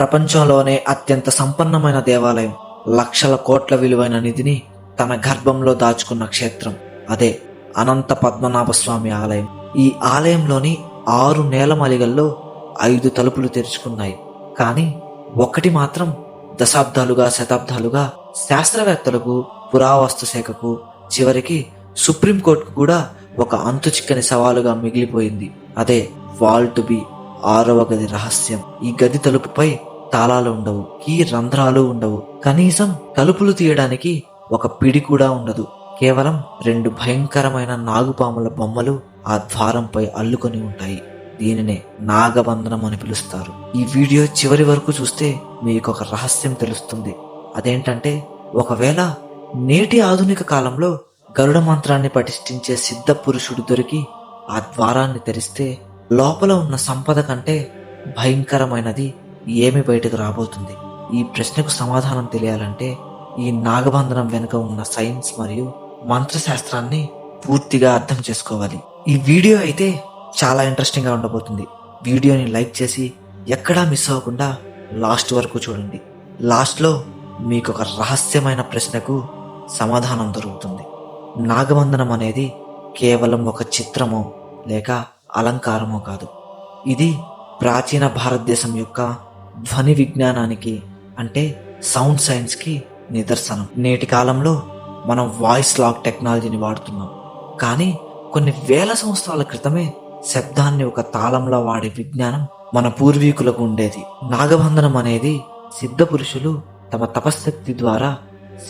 ప్రపంచంలోనే అత్యంత సంపన్నమైన దేవాలయం. లక్షల కోట్ల విలువైన నిధిని తన గర్భంలో దాచుకున్న క్షేత్రం. అదే అనంత పద్మనాభస్వామి ఆలయం. ఈ ఆలయంలోని ఆరు నేలమలిగల్లో ఐదు తలుపులు తెరుచుకున్నాయి. కానీ ఒకటి మాత్రం దశాబ్దాలుగా శతాబ్దాలుగా శాస్త్రవేత్తలకు పురావస్తు శాఖకు చివరికి సుప్రీంకోర్టుకు కూడా ఒక అంతు చిక్కని సవాలుగా మిగిలిపోయింది. అదే వాల్ టు బి ఆరవ గది రహస్యం. ఈ గది తలుపుపై తాళాలు ఉండవు కీ రంధ్రాలు ఉండవు. కనీసం తలుపులు తీయడానికి ఒక పిడి కూడా ఉండదు. కేవలం రెండు భయంకరమైన నాగుపాముల బొమ్మలు ఆ ద్వారంపై అల్లుకొని ఉంటాయి. దీనినే నాగబంధనం అని పిలుస్తారు. ఈ వీడియో చివరి వరకు చూస్తే మీకు ఒక రహస్యం తెలుస్తుంది. అదేంటంటే ఒకవేళ నేటి ఆధునిక కాలంలో గరుడ మంత్రాన్ని పటిష్ఠించే సిద్ధ పురుషుడు దొరికి ఆ ద్వారాన్ని తెరిస్తే లోపల ఉన్న సంపద కంటే భయంకరమైనది ఏమి బయటకు రాబోతుంది? ఈ ప్రశ్నకు సమాధానం తెలియాలంటే ఈ నాగబంధనం వెనుక ఉన్న సైన్స్ మరియు మంత్రశాస్త్రాన్ని పూర్తిగా అర్థం చేసుకోవాలి. ఈ వీడియో అయితే చాలా ఇంట్రెస్టింగ్గా ఉండబోతుంది. వీడియోని లైక్ చేసి ఎక్కడా మిస్ అవ్వకుండా లాస్ట్ వరకు చూడండి. లాస్ట్లో మీకు ఒక రహస్యమైన ప్రశ్నకు సమాధానం దొరుకుతుంది. నాగబంధనం అనేది కేవలం ఒక చిత్రమో లేక అలంకారమో కాదు. ఇది ప్రాచీన భారతదేశం యొక్క ధ్వని విజ్ఞానానికి అంటే సౌండ్ సైన్స్కి నిదర్శనం. నేటి కాలంలో మనం వాయిస్ లాక్ టెక్నాలజీని వాడుతున్నాం. కానీ కొన్ని వేల సంవత్సరాల క్రితమే శబ్దాన్ని ఒక తాళంలో వాడే విజ్ఞానం మన పూర్వీకులకు ఉండేది. నాగబంధనం అనేది సిద్ధ పురుషులు తమ తపశక్తి ద్వారా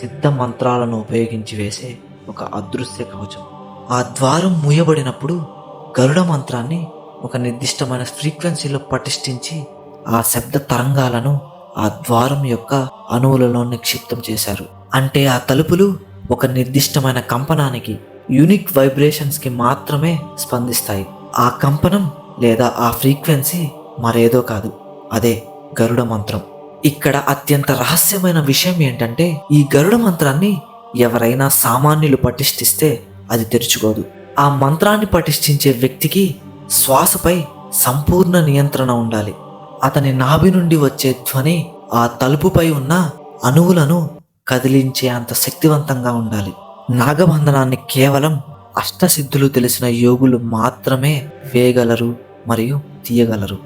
సిద్ధ మంత్రాలను ఉపయోగించి వేసే ఒక అదృశ్య కవచం. ఆ ద్వారం మూయబడినప్పుడు గరుడ మంత్రాన్ని ఒక నిర్దిష్టమైన ఫ్రీక్వెన్సీలో పటిష్ఠించి ఆ శబ్ద తరంగాలను ఆ ద్వారం యొక్క అణువులలో నిక్షిప్తం చేశారు. అంటే ఆ తలుపులు ఒక నిర్దిష్టమైన కంపనానికి యూనిక్ వైబ్రేషన్స్కి మాత్రమే స్పందిస్తాయి. ఆ కంపనం లేదా ఆ ఫ్రీక్వెన్సీ మరేదో కాదు. అదే గరుడ మంత్రం. ఇక్కడ అత్యంత రహస్యమైన విషయం ఏంటంటే ఈ గరుడ మంత్రాన్ని ఎవరైనా సామాన్యులు పటిష్ఠిస్తే అది తెరుచుకోదు. ఆ మంత్రాన్ని పటిష్ఠించే వ్యక్తికి శ్వాసపై సంపూర్ణ నియంత్రణ ఉండాలి. అతని నాభి నుండి వచ్చే ధ్వని ఆ తలుపుపై ఉన్న అణువులను కదిలించే అంత శక్తివంతంగా ఉండాలి. నాగబంధనాన్ని కేవలం అష్టసిద్ధులు తెలిసిన యోగులు మాత్రమే వేయగలరు మరియు తీయగలరు.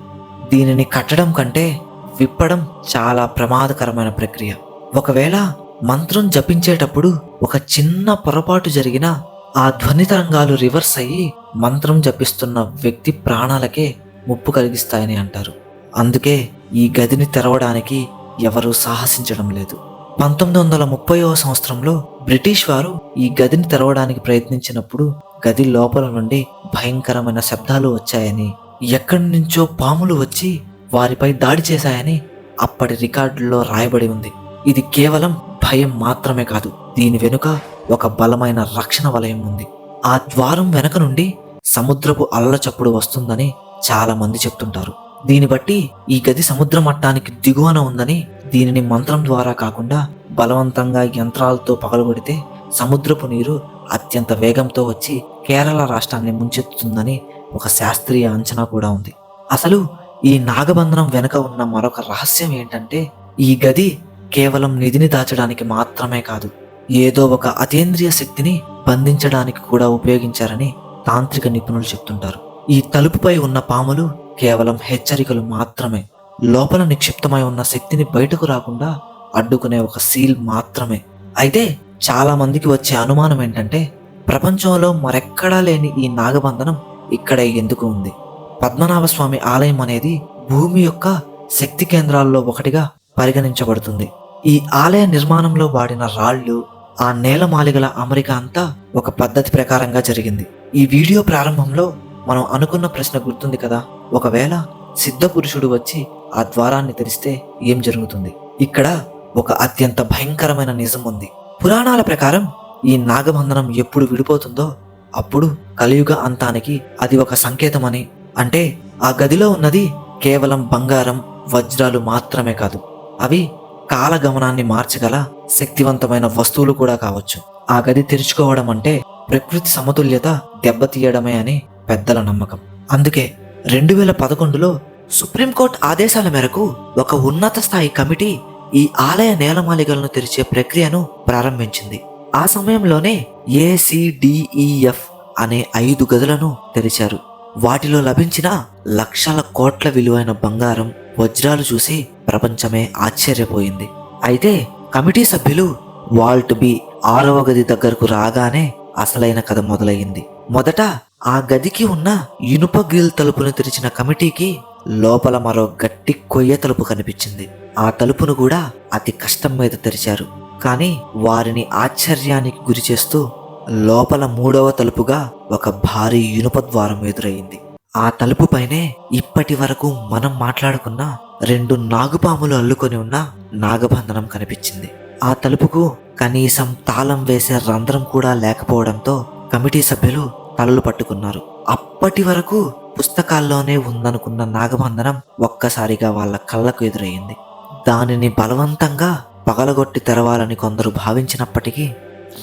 దీనిని కట్టడం కంటే విప్పడం చాలా ప్రమాదకరమైన ప్రక్రియ. ఒకవేళ మంత్రం జపించేటప్పుడు ఒక చిన్న పొరపాటు జరిగినా ఆ ధ్వని తరంగాలు రివర్స్ అయ్యి మంత్రం జపిస్తున్న వ్యక్తి ప్రాణాలకే ముప్పు కలిగిస్తాయని అంటారు. అందుకే ఈ గదిని తెరవడానికి ఎవరూ సాహసించడం లేదు. పంతొమ్మిది వందల ముప్పైవ సంవత్సరంలో బ్రిటిష్ వారు ఈ గదిని తెరవడానికి ప్రయత్నించినప్పుడు గది లోపల నుండి భయంకరమైన శబ్దాలు వచ్చాయని ఎక్కడి నుంచో పాములు వచ్చి వారిపై దాడి చేశాయని అప్పటి రికార్డుల్లో రాయబడి ఉంది. ఇది కేవలం భయం మాత్రమే కాదు దీని వెనుక ఒక బలమైన రక్షణ వలయం ఉంది. ఆ ద్వారం వెనక నుండి సముద్రపు అల్లచప్పుడు వస్తుందని చాలా మంది చెప్తుంటారు. దీన్ని బట్టి ఈ గది సముద్ర మట్టానికి దిగువన ఉందని దీనిని మంత్రం ద్వారా కాకుండా బలవంతంగా యంత్రాలతో పగలగొడితే సముద్రపు నీరు అత్యంత వేగంతో వచ్చి కేరళ రాష్ట్రాన్ని ముంచెత్తుతుందని ఒక శాస్త్రీయ అంచనా కూడా ఉంది. అసలు ఈ నాగబంధనం వెనుక ఉన్న మరొక రహస్యం ఏంటంటే ఈ గది కేవలం నిధిని దాచడానికి మాత్రమే కాదు ఏదో ఒక అతీంద్రియ శక్తిని బంధించడానికి కూడా ఉపయోగించారని తాంత్రిక నిపుణులు చెప్తుంటారు. ఈ తలుపుపై ఉన్న పాములు కేవలం హెచ్చరికలు మాత్రమే. లోపల నిక్షిప్తమై ఉన్న శక్తిని బయటకు రాకుండా అడ్డుకునే ఒక సీల్ మాత్రమే. అయితే చాలా మందికి వచ్చే అనుమానం ఏంటంటే ప్రపంచంలో మరెక్కడా లేని ఈ నాగబంధనం ఇక్కడే ఎందుకు ఉంది? పద్మనాభ స్వామి ఆలయం అనేది భూమి యొక్క శక్తి కేంద్రాల్లో ఒకటిగా పరిగణించబడుతుంది. ఈ ఆలయ నిర్మాణంలో వాడిన రాళ్ళు ఆ నేలమాలిగల అమరిక అంతా ఒక పద్ధతి ప్రకారంగా జరిగింది. ఈ వీడియో ప్రారంభంలో మనం అనుకున్న ప్రశ్న గుర్తుంది కదా? ఒకవేళ సిద్ధ పురుషుడు వచ్చి ఆ ద్వారాన్ని తెరిస్తే ఏం జరుగుతుంది? ఇక్కడ ఒక అత్యంత భయంకరమైన నిజం ఉంది. పురాణాల ప్రకారం ఈ నాగబంధనం ఎప్పుడు విడిపోతుందో అప్పుడు కలియుగ అంతానికి అది ఒక సంకేతమని. అంటే ఆ గదిలో ఉన్నది కేవలం బంగారం వజ్రాలు మాత్రమే కాదు. అవి కాలగమనాన్ని మార్చగల శక్తివంతమైన వస్తువులు కూడా కావచ్చు. ఆ గది తెరుచుకోవడం అంటే ప్రకృతి సమతుల్యత దెబ్బతీయడమే అని పెద్దల నమ్మకం. అందుకే రెండు వేల పదకొండులో సుప్రీంకోర్టు ఆదేశాల మేరకు ఒక ఉన్నత స్థాయి కమిటీ ఈ ఆలయ నేలమాలిగలను తెరిచే ప్రక్రియను ప్రారంభించింది. ఆ సమయంలోనే ఏసిడిఈఎఫ్ అనే ఐదు గదులను తెరిచారు. వాటిలో లభించిన లక్షల కోట్ల విలువైన బంగారం వజ్రాలు చూసి ప్రపంచమే ఆశ్చర్యపోయింది. అయితే కమిటీ సభ్యులు వాల్ట్ బి ఆరవ గది దగ్గరకు రాగానే అసలైన కథ మొదలయ్యింది. మొదట ఆ గదికి ఉన్న ఇనుప గ్రిల్ తలుపును తెరిచిన కమిటీకి లోపల మరో గట్టి కొయ్య తలుపు కనిపించింది. ఆ తలుపును కూడా అతి కష్టం మీద తెరిచారు. కానీ వారిని ఆశ్చర్యానికి గురి చేస్తూ లోపల మూడవ తలుపుగా ఒక భారీ ఇనుప ద్వారం ఎదురయ్యింది ఆ తలుపుపైనే ఇప్పటి వరకు మనం మాట్లాడుకున్న రెండు నాగుపాములు అల్లుకొని ఉన్న నాగబంధనం కనిపించింది. ఆ తలుపుకు కనీసం తాళం వేసే రంధ్రం కూడా లేకపోవడంతో కమిటీ సభ్యులు తలలు పట్టుకున్నారు. అప్పటి వరకు పుస్తకాల్లోనే ఉందనుకున్న నాగబంధనం ఒక్కసారిగా వాళ్ళ కళ్ళకు ఎదురయ్యింది. దానిని బలవంతంగా పగలగొట్టి తెరవాలని కొందరు భావించినప్పటికీ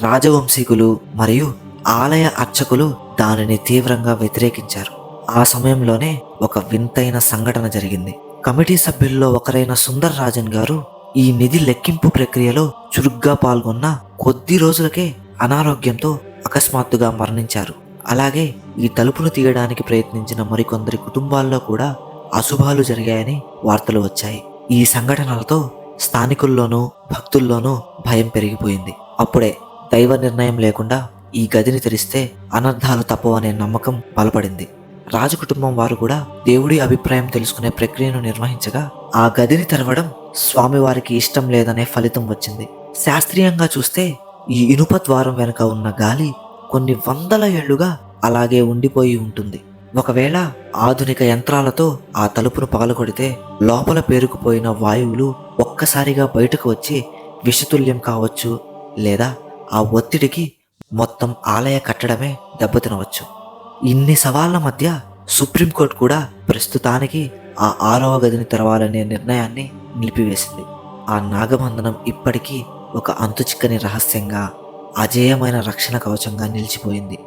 రాజవంశీకులు మరియు ఆలయ అర్చకులు దానిని తీవ్రంగా వ్యతిరేకించారు. ఆ సమయంలోనే ఒక వింతైన సంఘటన జరిగింది. కమిటీ సభ్యుల్లో ఒకరైన సుందర్ రాజన్ గారు ఈ నిధి లెక్కింపు ప్రక్రియలో చురుగ్గా పాల్గొన్న కొద్ది రోజులకే అనారోగ్యంతో అకస్మాత్తుగా మరణించారు. అలాగే ఈ తలుపులు తీయడానికి ప్రయత్నించిన మరికొందరి కుటుంబాల్లో కూడా అశుభాలు జరిగాయని వార్తలు వచ్చాయి. ఈ సంఘటనలతో స్థానికుల్లోనూ భక్తుల్లోనూ భయం పెరిగిపోయింది. అప్పుడే దైవ నిర్ణయం లేకుండా ఈ గదిని తెరిస్తే అనర్థాలు తప్పవనే నమ్మకం బలపడింది. రాజకుటుంబం వారు కూడా దేవుడి అభిప్రాయం తెలుసుకునే ప్రక్రియను నిర్వహించగా ఆ గదిని తెరవడం స్వామివారికి ఇష్టం లేదనే ఫలితం వచ్చింది. శాస్త్రీయంగా చూస్తే ఈ ఇనుప ద్వారం వెనుక ఉన్న గాలి కొన్ని వందల ఏళ్ళుగా అలాగే ఉండిపోయి ఉంటుంది. ఒకవేళ ఆధునిక యంత్రాలతో ఆ తలుపును పగలగొడితే లోపల పేరుకుపోయిన వాయువులు ఒక్కసారిగా బయటకు వచ్చి విషతుల్యం కావచ్చు లేదా ఆ ఒత్తిడికి మొత్తం ఆలయ కట్టడమే దెబ్బతినవచ్చు. ఇన్ని సవాళ్ళ మధ్య సుప్రీంకోర్టు కూడా ప్రస్తుతానికి ఆ ఆరవ గదిని తెరవాలనే నిర్ణయాన్ని నిలిపివేసింది. ఆ నాగబంధనం ఇప్పటికీ ఒక అంతుచిక్కని రహస్యంగా అజేయమైన రక్షణ కవచంగా నిలిచిపోయింది.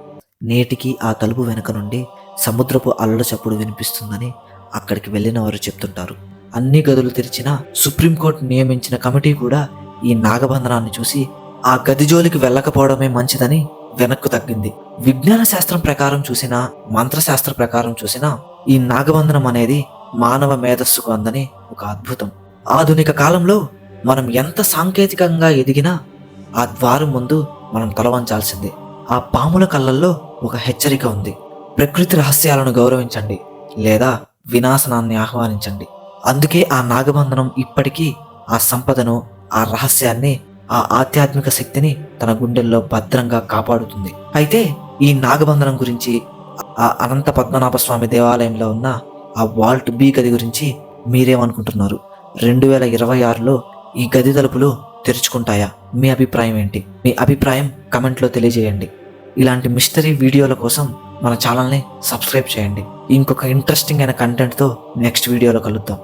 నేటికి ఆ తలుపు వెనుక నుండి సముద్రపు అలల చప్పుడు వినిపిస్తుందని అక్కడికి వెళ్ళిన వారు చెప్తుంటారు. అన్ని గదులు తెరిచిన సుప్రీంకోర్టు నియమించిన కమిటీ కూడా ఈ నాగబంధనాన్ని చూసి ఆ గది జోలికి వెళ్ళకపోవడమే మంచిదని వెనక్కు తగ్గింది. విజ్ఞాన శాస్త్రం ప్రకారం చూసినా మంత్రశాస్త్ర ప్రకారం చూసినా ఈ నాగబంధనం అనేది మానవ మేధస్సుకు అందని ఒక అద్భుతం. ఆధునిక కాలంలో మనం ఎంత సాంకేతికంగా ఎదిగినా ఆ ద్వారం ముందు మనం తలవంచాల్సిందే. ఆ పాముల కళ్ళల్లో ఒక హెచ్చరిక ఉంది. ప్రకృతి రహస్యాలను గౌరవించండి లేదా వినాశనాన్ని ఆహ్వానించండి. అందుకే ఆ నాగబంధనం ఇప్పటికీ ఆ సంపదను ఆ రహస్యాన్ని ఆ ఆధ్యాత్మిక శక్తిని తన గుండెల్లో భద్రంగా కాపాడుతుంది. అయితే ఈ నాగబంధనం గురించి ఆ అనంత పద్మనాభ స్వామి దేవాలయంలో ఉన్న ఆ వాల్ట్ బీ గది గురించి మీరేమనుకుంటున్నారు? రెండు వేల ఇరవై ఆరులో ఈ గది తలుపులు తెరుచుకుంటాయా? మీ అభిప్రాయం ఏంటి? మీ అభిప్రాయం కమెంట్లో తెలియజేయండి. ఇలాంటి మిస్టరీ వీడియోల కోసం మన ఛానల్ని సబ్స్క్రైబ్ చేయండి. ఇంకొక ఇంట్రెస్టింగ్ అయిన కంటెంట్తో నెక్స్ట్ వీడియోలో కలుద్దాం.